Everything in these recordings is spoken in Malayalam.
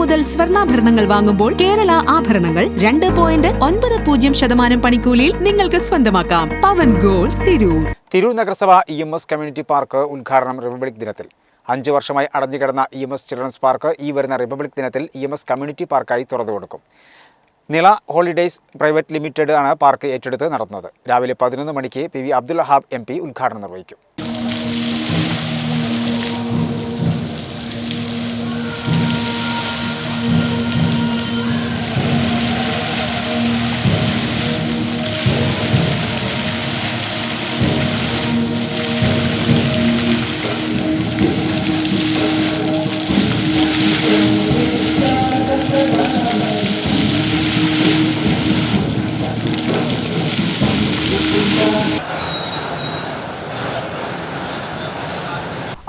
മുതൽ സ്വർണാഭരണങ്ങൾ വാങ്ങുമ്പോൾ കേരള ആഭരണങ്ങൾ രണ്ട് പോയിന്റ് ഒൻപത് പൂജ്യം ശതമാനം പണിക്കൂലിയിൽ നിങ്ങൾക്ക് സ്വന്തമാക്കാം. പവൻ ഗോൾഡ് തിരൂർ. തിരൂർ നഗരസഭ E M S community park ഉദ്ഘാടനം റിപ്പബ്ലിക് ദിനത്തിൽ. അഞ്ചു വർഷമായി അടഞ്ഞുകിടന്ന E M S children's park ഈ വരുന്ന റിപ്പബ്ലിക് ദിനത്തിൽ ഇ എം എസ് കമ്മ്യൂണിറ്റി പാർക്കായി തുറന്നു കൊടുക്കും. നിള ഹോളിഡേയ്സ് പ്രൈവറ്റ് ലിമിറ്റഡ് ആണ് പാർക്ക് ഏറ്റെടുത്ത് നടത്തുന്നത്. രാവിലെ പതിനൊന്ന് മണിക്ക് P V Abdul ഹാബ് M P ഉദ്ഘാടനം നിർവഹിക്കും.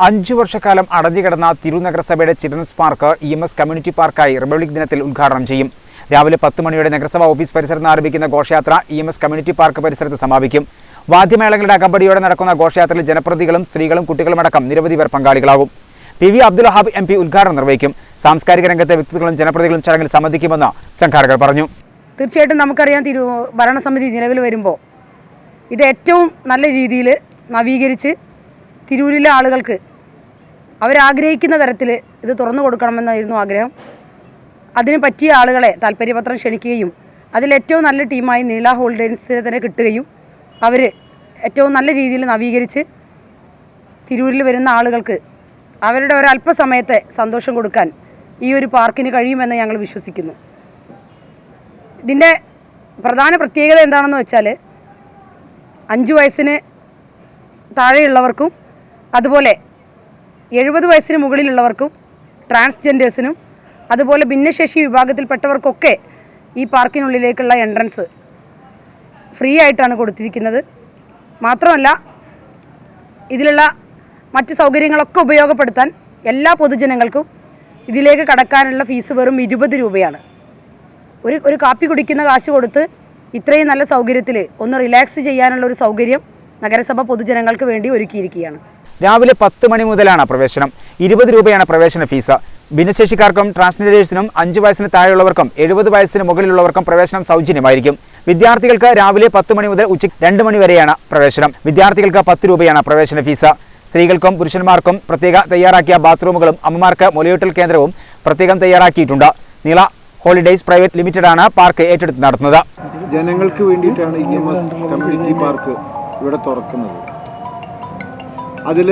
അഞ്ചു വർഷക്കാലം അടഞ്ഞുകിടന്ന തിരുനഗരസഭയുടെ children's park E M S community പാർക്കായി republic ദിനത്തിൽ ഉദ്ഘാടനം ചെയ്യും. രാവിലെ പത്ത് മണിയോടെ നഗരസഭ ഓഫീസ് പരിസരത്ത് ആരംഭിക്കുന്ന ഘോഷയാത്ര E M S community park പരിസരത്ത് സമാപിക്കും. വാദ്യമേളങ്ങളുടെ അകമ്പടിയോടെ നടക്കുന്ന ഘോഷയാത്രയിൽ ജനപ്രതികളും സ്ത്രീകളും കുട്ടികളുമടക്കം നിരവധി പേർ പങ്കാളികളാകും. P V Abdul Wahab M P ഉദ്ഘാടനം നിർവഹിക്കും. സാംസ്കാരിക രംഗത്തെ വ്യക്തികളും ജനപ്രതികളും ചടങ്ങിൽ സംബന്ധിക്കുമെന്ന് സംഘാടകർ പറഞ്ഞു. തീർച്ചയായിട്ടും നമുക്കറിയാം തിരു ഭരണസമിതി നിലവിൽ വരുമ്പോൾ ഇത് ഏറ്റവും നല്ല രീതിയിൽ നവീകരിച്ച് തിരൂരിലെ ആളുകൾക്ക് അവരാഗ്രഹിക്കുന്ന തരത്തിൽ ഇത് തുറന്നു കൊടുക്കണമെന്നായിരുന്നു ആഗ്രഹം. അതിന് പറ്റിയ ആളുകളെ താല്പര്യപത്രം ക്ഷണിക്കുകയും അതിലേറ്റവും നല്ല ടീമായി നീല ഹോൾഡേഴ്സിനെ തന്നെ കിട്ടുകയും അവർ ഏറ്റവും നല്ല രീതിയിൽ നവീകരിച്ച് തിരൂരിൽ വരുന്ന ആളുകൾക്ക് അവരുടെ ഒരല്പസമയത്തെ സന്തോഷം കൊടുക്കാൻ ഈ ഒരു പാർക്കിന് കഴിയുമെന്ന് ഞങ്ങൾ വിശ്വസിക്കുന്നു. ഇതിന്റെ പ്രധാന പ്രത്യേകത എന്താണെന്ന് വെച്ചാൽ അഞ്ച് വയസ്സിന് താഴെയുള്ളവർക്കും അതുപോലെ എഴുപത് വയസ്സിന് മുകളിലുള്ളവർക്കും ട്രാൻസ്ജെൻഡേഴ്സിനും അതുപോലെ ഭിന്നശേഷി വിഭാഗത്തിൽപ്പെട്ടവർക്കൊക്കെ ഈ പാർക്കിനുള്ളിലേക്കുള്ള എൻട്രൻസ് ഫ്രീ ആയിട്ടാണ് കൊടുത്തിരിക്കുന്നത്. മാത്രമല്ല ഇതിലുള്ള മറ്റ് സൗകര്യങ്ങളൊക്കെ ഉപയോഗപ്പെടുത്താൻ എല്ലാ പൊതുജനങ്ങൾക്കും ഇതിലേക്ക് കടക്കാനുള്ള ഫീസ് വെറും ഇരുപത് രൂപയാണ്. ഒരു ഒരു കാപ്പി കുടിക്കുന്ന കാശ് കൊടുത്ത് ഇത്രയും നല്ല സൗകര്യത്തിൽ ഒന്ന് റിലാക്സ് ചെയ്യാനുള്ള ഒരു സൗകര്യം നഗരസഭ പൊതുജനങ്ങൾക്ക് വേണ്ടി ഒരുക്കിയിരിക്കുകയാണ്. രാവിലെ പത്ത് മണി മുതലാണ് പ്രവേശനം. ഇരുപത് രൂപയാണ് പ്രവേശന ഫീസ്. ഭിന്നശേഷിക്കാർക്കും ട്രാൻസ്ജെൻഡേഴ്സിനും അഞ്ച് വയസ്സിന് താഴെയുള്ളവർക്കും എഴുപത് വയസ്സിന് മുകളിലുള്ളവർക്കും പ്രവേശനം സൗജന്യമായിരിക്കും. വിദ്യാർത്ഥികൾക്ക് രാവിലെ പത്ത് മണി മുതൽ ഉച്ചയ്ക്ക് രണ്ട് മണി വരെയാണ് പ്രവേശനം. വിദ്യാർത്ഥികൾക്ക് പത്ത് രൂപയാണ് പ്രവേശന ഫീസ്. സ്ത്രീകൾക്കും പുരുഷന്മാർക്കും പ്രത്യേക തയ്യാറാക്കിയ ബാത്റൂമുകളും അമ്മമാർക്ക് മുലയൂട്ടൽ കേന്ദ്രവും പ്രത്യേകം തയ്യാറാക്കിയിട്ടുണ്ട്. നീള ഹോളിഡേയ്സ് പ്രൈവറ്റ് ലിമിറ്റഡ് ആണ് പാർക്ക് ഏറ്റെടുത്ത് നടത്തുന്നത്. ജനങ്ങൾക്ക് വേണ്ടിയിട്ടാണ് കമ്മ്യൂണിറ്റി പാർക്ക് ഇവിടെ തുറക്കുന്നത്. അതിൽ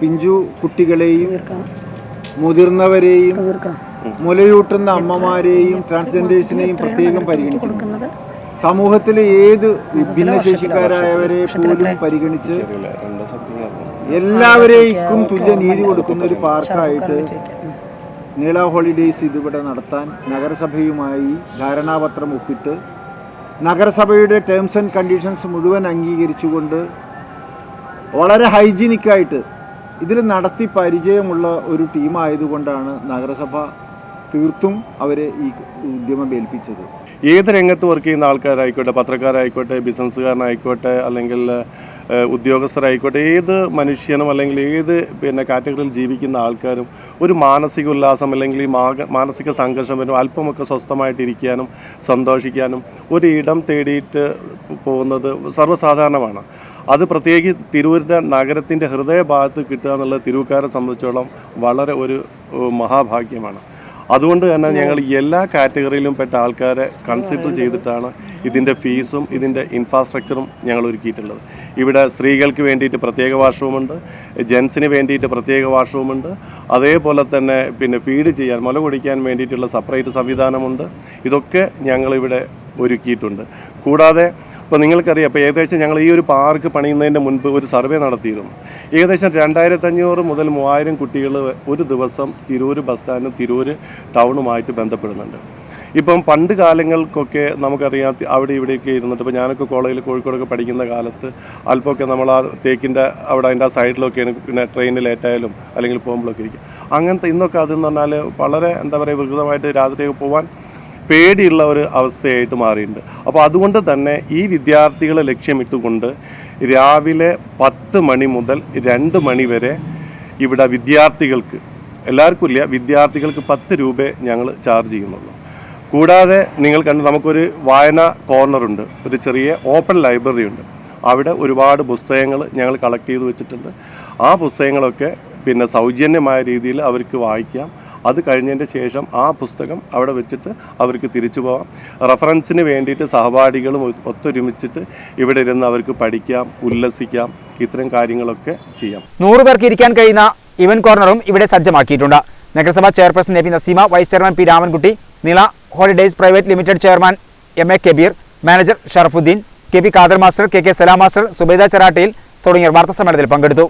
പിഞ്ചു കുട്ടികളെയും മുതിർന്നവരെയും മുലയൂട്ടുന്ന അമ്മമാരെയും ട്രാൻസ്ജെൻഡേഴ്സിനെയും പ്രത്യേകം പരിഗണിക്കുന്നു. സമൂഹത്തിലെ ഏത് ഭിന്നശേഷിക്കാരായവരെ പോലും പരിഗണിച്ച് എല്ലാവരേക്കും തുല്യ നീതി കൊടുക്കുന്ന ഒരു പാർക്കായിട്ട് നീള ഹോളിഡേയ്സ് ഇതിവിടെ നടത്താൻ നഗരസഭയുമായി ധാരണാപത്രം ഒപ്പിട്ട് നഗരസഭയുടെ ടേംസ് ആൻഡ് കണ്ടീഷൻസ് മുഴുവൻ അംഗീകരിച്ചുകൊണ്ട് വളരെ ഹൈജീനിക്കായിട്ട് ഇതിൽ നടത്തി പരിചയമുള്ള ഒരു ടീമായതുകൊണ്ടാണ് നഗരസഭ തീർത്തും അവരെ ഈ ഉദ്യമം ഏൽപ്പിച്ചത്. ഏത് രംഗത്ത് വർക്ക് ചെയ്യുന്ന ആൾക്കാരായിക്കോട്ടെ പത്രക്കാരായിക്കോട്ടെ ബിസിനസ്സുകാരനായിക്കോട്ടെ അല്ലെങ്കിൽ ഉദ്യോഗസ്ഥരായിക്കോട്ടെ ഏത് മനുഷ്യനും അല്ലെങ്കിൽ ഏത് പിന്നെ കാറ്റഗറിയിൽ ജീവിക്കുന്ന ആൾക്കാരും ഒരു മാനസിക ഉല്ലാസം അല്ലെങ്കിൽ മാനസിക സംഘർഷം വരും അല്പമൊക്കെ സ്വസ്ഥമായിട്ടിരിക്കാനും സന്തോഷിക്കാനും ഒരു ഇടം തേടിയിട്ട് പോകുന്നത് സർവസാധാരണമാണ്. അത് പ്രത്യേകിച്ച് തിരൂരിന്റെ നഗരത്തിന്റെ ഹൃദയഭാഗത്ത് കിട്ടുക എന്നുള്ളത് തിരൂക്കാരെ സംബന്ധിച്ചോളം വളരെ ഒരു മഹാഭാഗ്യമാണ്. അതുകൊണ്ട് തന്നെ ഞങ്ങൾ എല്ലാ കാറ്റഗറിയിലും പെട്ട ആൾക്കാരെ കൺസിഡർ ചെയ്തിട്ടാണ് ഇതിന്റെ ഫീസും ഇതിന്റെ ഇൻഫ്രാസ്ട്രക്ചറും ഞങ്ങൾ ഒരുക്കിയിട്ടുള്ളത്. ഇവിടെ സ്ത്രീകൾക്ക് വേണ്ടിയിട്ട് പ്രത്യേക വാഷ്റൂമുണ്ട് ജെൻസിന് വേണ്ടിയിട്ട് പ്രത്യേക വാഷ്റൂമുണ്ട് അതേപോലെ തന്നെ പിന്നെ ഫീഡ് ചെയ്യാൻ മുല കുടിക്കാൻ വേണ്ടിയിട്ടുള്ള സെപ്പറേറ്റ് സംവിധാനമുണ്ട്. ഇതൊക്കെ ഞങ്ങളിവിടെ ഒരുക്കിയിട്ടുണ്ട്. കൂടാതെ ഇപ്പോൾ നിങ്ങൾക്കറിയാം ഇപ്പോൾ ഏകദേശം ഞങ്ങൾ ഈ ഒരു പാർക്ക് പണിയുന്നതിന്റെ മുൻപ് ഒരു സർവേ നടത്തിയിരുന്നു. ഏകദേശം രണ്ടായിരത്തഞ്ഞൂറ് മുതൽ മൂവായിരം കുട്ടികൾ ഒരു ദിവസം തിരൂർ ബസ് സ്റ്റാൻഡും തിരൂർ ടൗണുമായിട്ട് ബന്ധപ്പെടുന്നുണ്ട്. ഇപ്പം പണ്ട് കാലങ്ങൾക്കൊക്കെ നമുക്കറിയാം അവിടെ ഇവിടെയൊക്കെ ഇരുന്നിട്ട് ഇപ്പോൾ ഞാനൊക്കെ കോളേജിൽ കോഴിക്കോടൊക്കെ പഠിക്കുന്ന കാലത്ത് അല്പമൊക്കെ നമ്മൾ ആ തേക്കിന്റെ അവിടെ അതിന്റെ ആ സൈഡിലൊക്കെയാണ് പിന്നെ ട്രെയിനിൽ ലേറ്റായാലും അല്ലെങ്കിൽ പോകുമ്പോഴൊക്കെ ഇരിക്കും അങ്ങനത്തെ ഇന്നൊക്കെ അതെന്ന് പറഞ്ഞാൽ വളരെ എന്താ പറയുക വികൃതമായിട്ട് രാത്രിയൊക്കെ പോകാൻ പേടിയുള്ള ഒരു അവസ്ഥയായിട്ട് മാറിയിട്ടുണ്ട്. അപ്പോൾ അതുകൊണ്ട് തന്നെ ഈ വിദ്യാർത്ഥികളെ ലക്ഷ്യമിട്ടുകൊണ്ട് രാവിലെ പത്ത് മണി മുതൽ രണ്ട് മണി വരെ ഇവിടെ വിദ്യാർത്ഥികൾക്ക് എല്ലാവർക്കും ഇല്ല വിദ്യാർത്ഥികൾക്ക് പത്ത് രൂപ ഞങ്ങൾ ചാർജ് ചെയ്യുന്നുള്ളൂ. കൂടാതെ നിങ്ങൾ കണ്ട് നമുക്കൊരു വായന കോർണറുണ്ട് ഒരു ചെറിയ ഓപ്പൺ ലൈബ്രറി ഉണ്ട്. അവിടെ ഒരുപാട് പുസ്തകങ്ങൾ ഞങ്ങൾ കളക്ട് ചെയ്ത് വെച്ചിട്ടുണ്ട്. ആ പുസ്തകങ്ങളൊക്കെ പിന്നെ സൗജന്യമായ രീതിയിൽ അവർക്ക് വായിക്കാം. അത് കഴിഞ്ഞതിന്റെ ശേഷം ആ പുസ്തകം അവിടെ വെച്ചിട്ട് അവർക്ക് തിരിച്ചു പോകാം റെഫറൻസിന് വേണ്ടിയിട്ട് സഹപാഠികളും ഒത്തൊരുമിച്ചിട്ട് ഇവിടെ ഇരുന്ന് അവർക്ക് പഠിക്കാം ഉല്ലസിക്കാം ഇത്തരം കാര്യങ്ങളൊക്കെ ചെയ്യാം. നൂറ് പേർക്ക് ഇരിക്കാൻ കഴിയുന്ന ഇവൻ കോർണറും ഇവിടെ സജ്ജമാക്കിയിട്ടുണ്ട്. നഗരസഭാ chairperson A P Naseema vice chairman P Ramankutty Nila holidays private limited chairman M A Kabeer manager Sharafuddin K P Khader master K K Salam master Subaida Cherattayil തുടങ്ങിയവർ വാർത്താസമ്മേളനത്തിൽ പങ്കെടുത്തു.